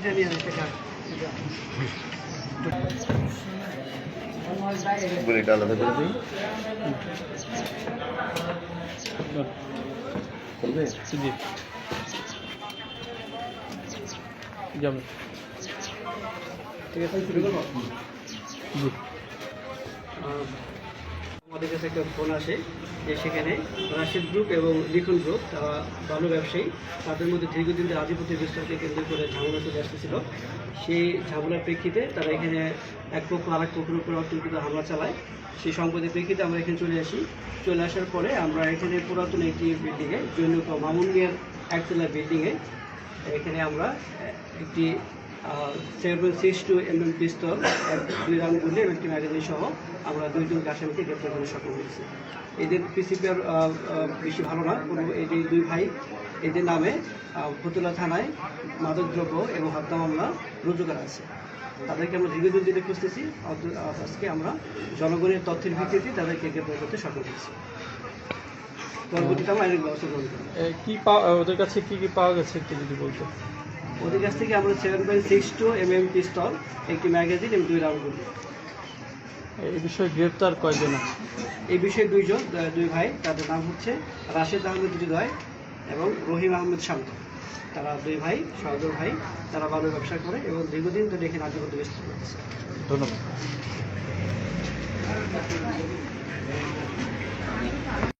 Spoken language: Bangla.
এটা নিয়ে একটা কাজ গুলিটা আলাদা করে দিই। চলবে? জি। যাবে ঠিক আছে শুরু করব? জি। আমাদের কাছে একটা ফোন আসে যে সেখানে রাশিদ গ্রুপ এবং লিখন গ্রুপ তারা ভালো ব্যবসায়ী, তাদের মধ্যে দীর্ঘদিন ধরে আধিপত্য বিস্তারকে কেন্দ্র করে ঝামেলা চলে আসতেছিল। সেই ঝামেলার প্রেক্ষিতে তারা এখানে এক পক্ষ আর এক পক্ষের উপর অতর্কিত হামলা চালায়। সেই সম্পদের প্রেক্ষিতে আমরা এখানে চলে আসি। চলে আসার পরে আমরা এখানে পুরাতন একটি বিল্ডিংয়ে জৈনক মামুন মিয়ার একতলা বিল্ডিংয়ে এখানে আমরা একটি seven six two M M pistol দুই রাউন্ড গুলি এবং একটি ম্যাগাজিন সহ আমরা দুইজন আসামিকে গ্রেপ্তার করে সক্ষম হয়েছি। এদের পিসিপিআর বেশি ভালো না। কোনো এই দুই ভাই এদের নামে ফতুল্লা থানায় মাদকদ্রব্য এবং হত্যা মামলা রুজু করা আছে। তাদেরকে আমরা দীর্ঘদিন দিনে খুঁজতেছি। আজকে আমরা জনগণের তথ্যের ভিত্তিতে তাদেরকে গ্রেপ্তার করতে সক্ষম হয়েছি। পরবর্তীতে আমরা আইনের ব্যবস্থা গ্রহণ করব। এ, কি পাওয়া ওদের কাছে কি কি পাওয়া গেছে একটু যদি বলতো ওদের কাছ থেকে আমরা seven point six two M M pistol একটি ম্যাগাজিন এবং দুই রাউন্ড গুলি এই বিষয়ে গ্রেপ্তার কয়জন এই বিষয়ে দুইজন দুই ভাই তাদের নাম হচ্ছে রাশেদ আহমেদ হৃদয় এবং রহিম আহমেদ শান্ত। তারা দুই ভাই সহদর ভাই তারা ভালো ব্যবসা করে এবং দীর্ঘদিন ধরে এখানে আধিপত্য বিস্তার করতেছে। ধন্যবাদ।